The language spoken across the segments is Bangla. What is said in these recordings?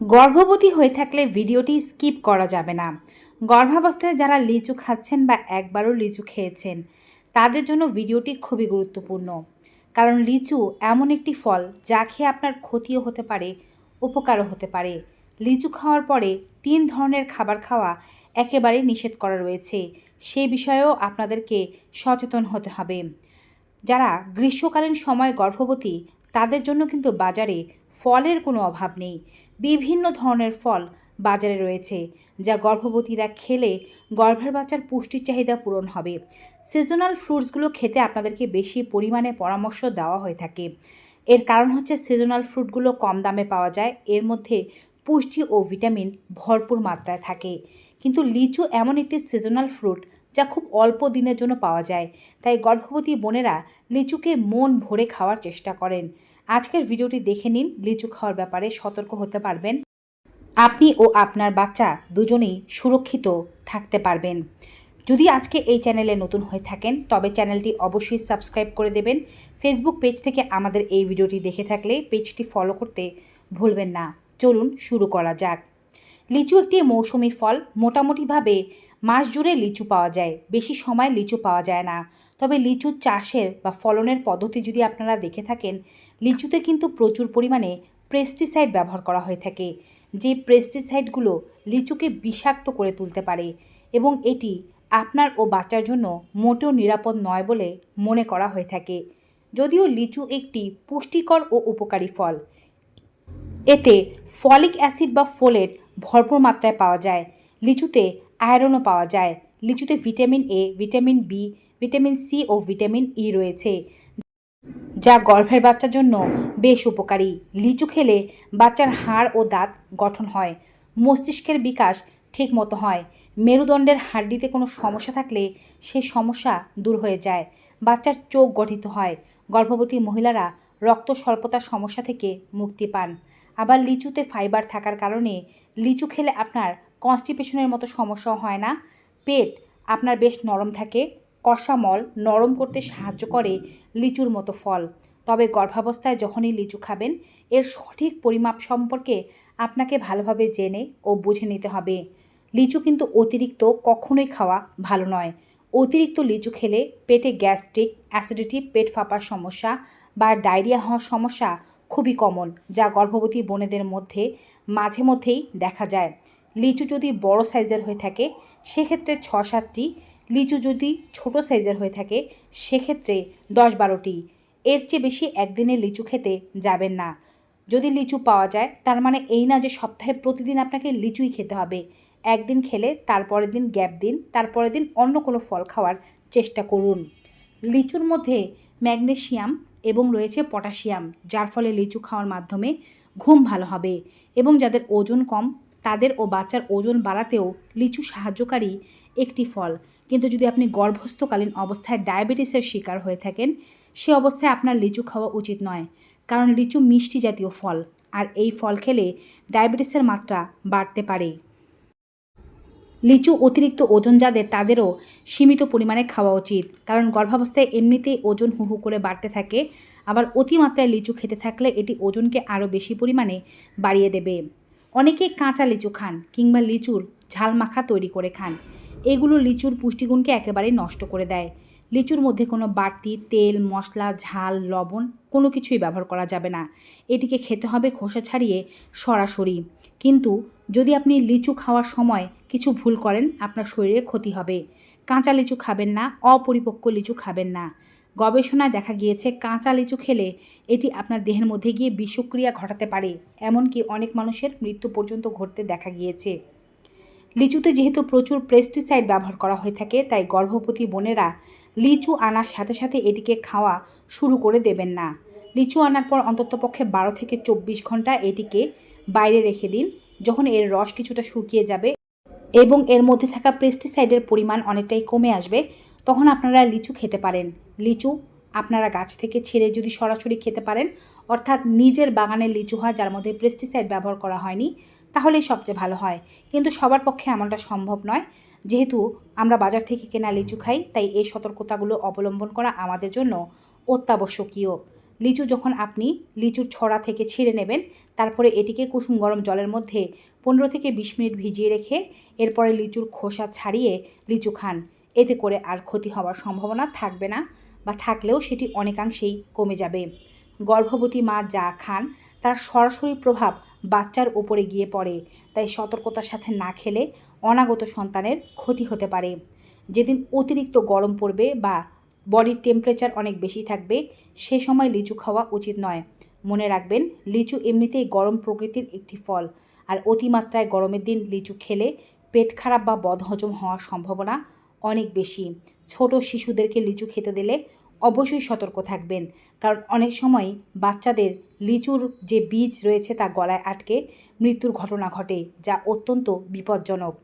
গর্ভবতী হয়ে থাকলে ভিডিওটি স্কিপ করা যাবে না। গর্ভাবস্থায় যারা লিচু খাচ্ছেন বা একবারও লিচু খেয়েছেন, তাদের জন্য ভিডিওটি খুবই গুরুত্বপূর্ণ। কারণ লিচু এমন একটি ফল যা খেয়ে আপনার ক্ষতিও হতে পারে, উপকারও হতে পারে। লিচু খাওয়ার পরে তিন ধরনের খাবার খাওয়া একেবারেই নিষেধ করা রয়েছে। সে বিষয়েও আপনাদেরকে সচেতন হতে হবে। যারা গ্রীষ্মকালীন সময় গর্ভবতী, তাদের জন্য কিন্তু বাজারে ফলের কোনো অভাব নেই। বিভিন্ন ধরনের ফল বাজারে রয়েছে, যা গর্ভবতীরা খেলে গর্ভের বাচ্চার পুষ্টির চাহিদা পূরণ হবে। সিজনাল ফ্রুটসগুলো খেতে আপনাদেরকে বেশি পরিমাণে পরামর্শ দেওয়া হয়ে থাকে। এর কারণ হচ্ছে সিজনাল ফ্রুটগুলো কম দামে পাওয়া যায়, এর মধ্যে পুষ্টি ও ভিটামিন ভরপুর মাত্রায় থাকে। কিন্তু লিচু এমন একটি সিজনাল ফ্রুট যা খুব অল্প দিনের জন্য পাওয়া যায়, তাই গর্ভবতী বোনেরা লিচুকে মন ভরে খাওয়ার চেষ্টা করেন। আজকের ভিডিওটি দেখে নিন, লিচু খাওয়ার ব্যাপারে সতর্ক হতে পারবেন। আপনি ও আপনার বাচ্চা দুজনেই সুরক্ষিত থাকতে পারবেন। যদি আজকে এই চ্যানেলে নতুন হয়ে থাকেন, তবে চ্যানেলটি অবশ্যই সাবস্ক্রাইব করে দেবেন। ফেসবুক পেজ থেকে আমাদের এই ভিডিওটি দেখে থাকলে পেজটি ফলো করতে ভুলবেন না। চলুন শুরু করা যাক। লিচু একটি মৌসুমি ফল, মোটামুটিভাবে মাস জুড়ে লিচু পাওয়া যায়, বেশি সময় লিচু পাওয়া যায় না। তবে লিচু চাষের বা ফলনের পদ্ধতি যদি আপনারা দেখে থাকেন, লিচুতে কিন্তু প্রচুর পরিমাণে পেস্টিসাইড ব্যবহার করা হয়ে থাকে। যে পেস্টিসাইডগুলো লিচুকে বিষাক্ত করে তুলতে পারে এবং এটি আপনার ও বাচ্চার জন্য মোটেও নিরাপদ নয় বলে মনে করা হয়ে থাকে। যদিও লিচু একটি পুষ্টিকর ও উপকারী ফল। এতে ফলিক অ্যাসিড বা ফোলেট ভরপুর মাত্রায় পাওয়া যায়। লিচুতে আয়রনও পাওয়া যায়। লিচুতে vitamin A vitamin B vitamin C O vitamin E রয়েছে, যা গর্ভের বাচ্চার জন্য বেশ উপকারী। লিচু খেলে বাচ্চার হাড় ও দাঁত গঠন হয়, মস্তিষ্কের বিকাশ ঠিক মতো হয়। মেরুদণ্ডের হাড্ডিতে কোনো সমস্যা থাকলে সেই সমস্যা দূর হয়ে যায়, বাচ্চার চোখ গঠিত হয়। গর্ভবতী মহিলারা রক্ত স্বল্পতার সমস্যা থেকে মুক্তি পান। আবার লিচুতে ফাইবার থাকার কারণে লিচু খেলে আপনার কনস্টিপেশনের মতো সমস্যাও হয় না। পেট আপনার বেশ নরম থাকে। কষা মল নরম করতে সাহায্য করে লিচুর মতো ফল। তবে গর্ভাবস্থায় যখনই লিচু খাবেন, এর সঠিক পরিমাপ সম্পর্কে আপনাকে ভালোভাবে জেনে ও বুঝে নিতে হবে। লিচু কিন্তু অতিরিক্ত কখনোই খাওয়া ভালো নয়। অতিরিক্ত লিচু খেলে পেটে গ্যাস্ট্রিক, অ্যাসিডিটি, পেট ফাঁপার সমস্যা বা ডায়রিয়া হওয়ার সমস্যা খুবই কমন, যা গর্ভবতী বোনেদের মধ্যে মাঝে মধ্যেই দেখা যায়। লিচু যদি বড় সাইজের হয়ে থাকে, সেক্ষেত্রে ছ সাতটি লিচু যদি ছোট সাইজের হয়ে থাকে, সেক্ষেত্রে দশ বারোটি এর চেয়ে বেশি একদিনে লিচু খেতে যাবেন না। যদি লিচু পাওয়া যায়, তার মানে এই না যে সপ্তাহে প্রতিদিন আপনাকে লিচুই খেতে হবে। একদিন খেলে তারপরের দিন গ্যাপ দিন, তারপরের দিন অন্য কোনো ফল খাওয়ার চেষ্টা করুন। লিচুর মধ্যে ম্যাগনেশিয়াম এবং রয়েছে পটাশিয়াম, যার ফলে লিচু খাওয়ার মাধ্যমে ঘুম ভালো হবে এবং যাদের ওজন কম, তাদের ও বাচ্চার ওজন বাড়াতেও লিচু সাহায্যকারী একটি ফল। কিন্তু যদি আপনি গর্ভস্থকালীন অবস্থায় ডায়াবেটিসের শিকার হয়ে থাকেন, সে অবস্থায় আপনার লিচু খাওয়া উচিত নয়, কারণ লিচু মিষ্টি জাতীয় ফল, আর এই ফল খেলে ডায়াবেটিসের মাত্রা বাড়তে পারে। লিচু অতিরিক্ত ওজন যাদের, তাদেরও সীমিত পরিমাণে খাওয়া উচিত। কারণ গর্ভাবস্থায় এমনিতেই ওজন হু হু করে বাড়তে থাকে, আবার অতিমাত্রায় লিচু খেতে থাকলে এটি ওজনকে আরও বেশি পরিমাণে বাড়িয়ে দেবে। অনেকে কাঁচা লিচু খান কিংবা লিচুর ঝাল মাখা তৈরি করে খান। এগুলো লিচুর পুষ্টিগুণকে একেবারেই নষ্ট করে দেয়। লিচুর মধ্যে কোনো বাড়তি তেল, মশলা, ঝাল, লবণ কোনো কিছুই ব্যবহার করা যাবে না। এটিকে খেতে হবে খোসা ছাড়িয়ে সরাসরি। কিন্তু যদি আপনি লিচু খাওয়ার সময় কিছু ভুল করেন, আপনার শরীরে ক্ষতি হবে। কাঁচা লিচু খাবেন না, অপরিপক্ক লিচু খাবেন না। গবেষণায় দেখা গিয়েছে, কাঁচা লিচু খেলে এটি আপনার দেহের মধ্যে গিয়ে বিষক্রিয়া ঘটাতে পারে, এমনকি অনেক মানুষের মৃত্যু পর্যন্ত ঘটতে দেখা গিয়েছে। লিচুতে যেহেতু প্রচুর পেস্টিসাইড ব্যবহার করা হয়ে থাকে, তাই গর্ভবতী বোনেরা লিচু আনার সাথে সাথে এটিকে খাওয়া শুরু করে দেবেন না। লিচু আনার পর অন্ততপক্ষে বারো থেকে চব্বিশ ঘণ্টা এটিকে বাইরে রেখে দিন। যখন এর রস কিছুটা শুকিয়ে যাবে এবং এর মধ্যে থাকা পেস্টিসাইডের পরিমাণ অনেকটাই কমে আসবে, তখন আপনারা লিচু খেতে পারেন। লিচু আপনারা গাছ থেকে ছেড়ে যদি সরাসরি খেতে পারেন, অর্থাৎ নিজের বাগানের লিচু হয় যার মধ্যে পেস্টিসাইড ব্যবহার করা হয়নি, তাহলেই সবচেয়ে ভালো হয়। কিন্তু সবার পক্ষে এমনটা সম্ভব নয়। যেহেতু আমরা বাজার থেকে কেনা লিচু খাই, তাই এই সতর্কতাগুলো অবলম্বন করা আমাদের জন্য অত্যাবশ্যকীয়। লিচু যখন আপনি লিচুর ছড়া থেকে ছিঁড়ে নেবেন, তারপরে এটিকে কুসুম গরম জলের মধ্যে পনেরো থেকে বিশ মিনিট ভিজিয়ে রেখে এরপরে লিচুর খোসা ছাড়িয়ে লিচু খান। এতে করে আর ক্ষতি হওয়ার সম্ভাবনা থাকবে না বা থাকলেও সেটি অনেকাংশেই কমে যাবে। গর্ভবতী মা যা খান, তার সরাসরি প্রভাব বাচ্চার ওপরে গিয়ে পড়ে, তাই সতর্কতার সাথে না খেলে অনাগত সন্তানের ক্ষতি হতে পারে। যেদিন অতিরিক্ত গরম পড়বে বা বডির টেম্পারেচার অনেক বেশি থাকবে, সে সময় লিচু খাওয়া উচিত নয়। মনে রাখবেন, লিচু এমনিতেই গরম প্রকৃতির একটি ফল, আর অতিমাত্রায় গরমের দিন লিচু খেলে পেট খারাপ বা বদহজম হওয়ার সম্ভাবনা অনেক বেশি। ছোট শিশুদেরকে লিচু খেতে দিলে অবশ্যই সতর্ক থাকবেন, কারণ অনেক সময় বাচ্চাদের লিচুর যে বীজ রয়েছে তা গলায় আটকে মৃত্যুর ঘটনা ঘটে, যা অত্যন্ত বিপজ্জনক।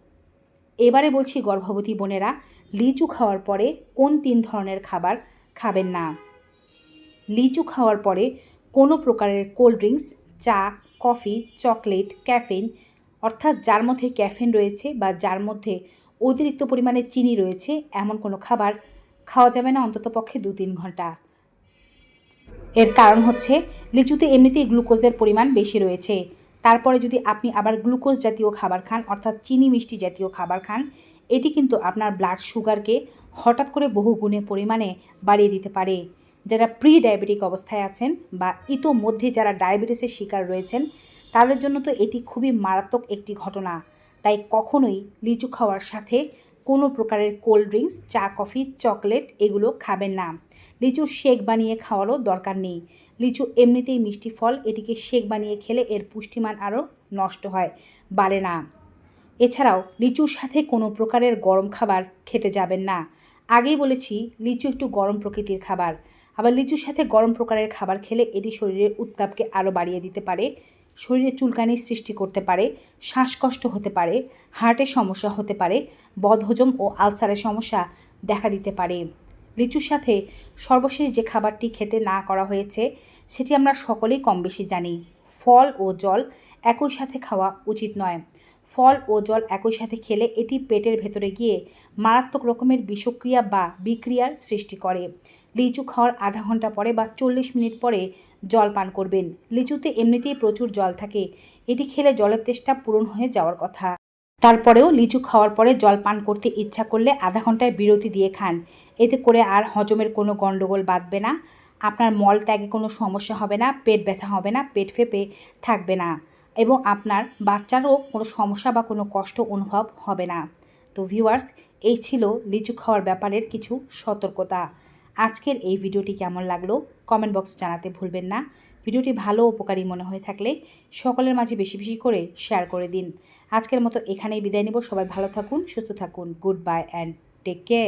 এবারে বলছি গর্ভবতী বোনেরা, লিচু খাওয়ার পরে কোন তিন ধরনের খাবার খাবেন না? লিচু খাওয়ার পরে কোনো প্রকারের কোল্ড ড্রিঙ্কস, চা, কফি, চকলেট ক্যাফেন অর্থাৎ যার মধ্যে ক্যাফেন রয়েছে বা যার মধ্যে অতিরিক্ত পরিমাণে চিনি রয়েছে, এমন কোনো খাবার খাওয়া যাবে না অন্ততপক্ষে দু তিন ঘণ্টা। এর কারণ হচ্ছে, লিচুতে এমনিতেই গ্লুকোজের পরিমাণ বেশি রয়েছে। তারপরে যদি আপনি আবার গ্লুকোজ জাতীয় খাবার খান, অর্থাৎ চিনি মিষ্টি জাতীয় খাবার খান, এটি কিন্তু আপনার ব্লাড সুগারকে হঠাৎ করে বহু গুণে পরিমাণে বাড়িয়ে দিতে পারে। যারা প্রি ডায়াবেটিক অবস্থায় আছেন বা ইতোমধ্যে যারা ডায়াবেটিসের শিকার রয়েছেন, তাদের জন্য তো এটি খুবই মারাত্মক একটি ঘটনা। তাই কখনোই লিচু খাওয়ার সাথে কোনো প্রকারের কোল্ড ড্রিঙ্কস চা, কফি চকলেট এগুলো খাবেন না। লিচুর শেক বানিয়ে খাওয়ারও দরকার নেই। লিচু এমনিতেই মিষ্টি ফল, এটিকে শেক বানিয়ে খেলে এর পুষ্টিমান আরও নষ্ট হয়, বাড়ে না। এছাড়াও, লিচুর সাথে কোনো প্রকারের গরম খাবার খেতে যাবেন না। আগেই বলেছি, লিচু একটু গরম প্রকৃতির খাবার। আবার লিচুর সাথে গরম প্রকারের খাবার খেলে এটি শরীরের উত্তাপকে আরও বাড়িয়ে দিতে পারে শরীরে চুলকানির সৃষ্টি করতে পারে, শ্বাসকষ্ট হতে পারে, হার্টের সমস্যা হতে পারে, বদহজম ও আলসারের সমস্যা দেখা দিতে পারে। লিচুর সাথে সর্বশেষ যে খাবারটি খেতে না করা হয়েছে, সেটি আমরা সকলেই কম বেশি জানি। ফল ও জল একই সাথে খাওয়া উচিত নয়। ফল ও জল একই সাথে খেলে এটি পেটের ভেতরে গিয়ে মারাত্মক রকমের বিষক্রিয়া বা বিক্রিয়ার সৃষ্টি করে। লিচু খাওয়ার আধা ঘণ্টা পরে বা চল্লিশ মিনিট পরে জল পান করবেন। লিচুতে এমনিতেই প্রচুর জল থাকে। এটি খেলে জলের তেষ্টা পূরণ হয়ে যাওয়ার কথা। তারপরেও লিচু খাওয়ার পরে জল পান করতে ইচ্ছা করলে আধা ঘন্টায় বিরতি দিয়ে খান। এতে করে আর হজমের কোনো গণ্ডগোল বাঁধবে না। আপনার মল ত্যাগে কোনো সমস্যা হবে না, পেট ব্যথা হবে না, পেট ফেপে থাকবে না এবং আপনার বাচ্চারও কোনো সমস্যা বা কোনো কষ্ট অনুভব হবে না। তো ভিউয়ার্স, এই ছিল লিচু খাওয়ার ব্যাপারের কিছু সতর্কতা। আজকের এই ভিডিওটি কেমন লাগল? কমেন্ট বক্সে জানাতে ভুলবেন না। ভিডিওটি ভালো উপকারী মনে হয়ে থাকলে সকলের মাঝে বেশি বেশি করে শেয়ার করে দিন। আজকের মতো এখানেই বিদায় নেব। সবাই ভালো থাকুন, সুস্থ থাকুন। Goodbye and take care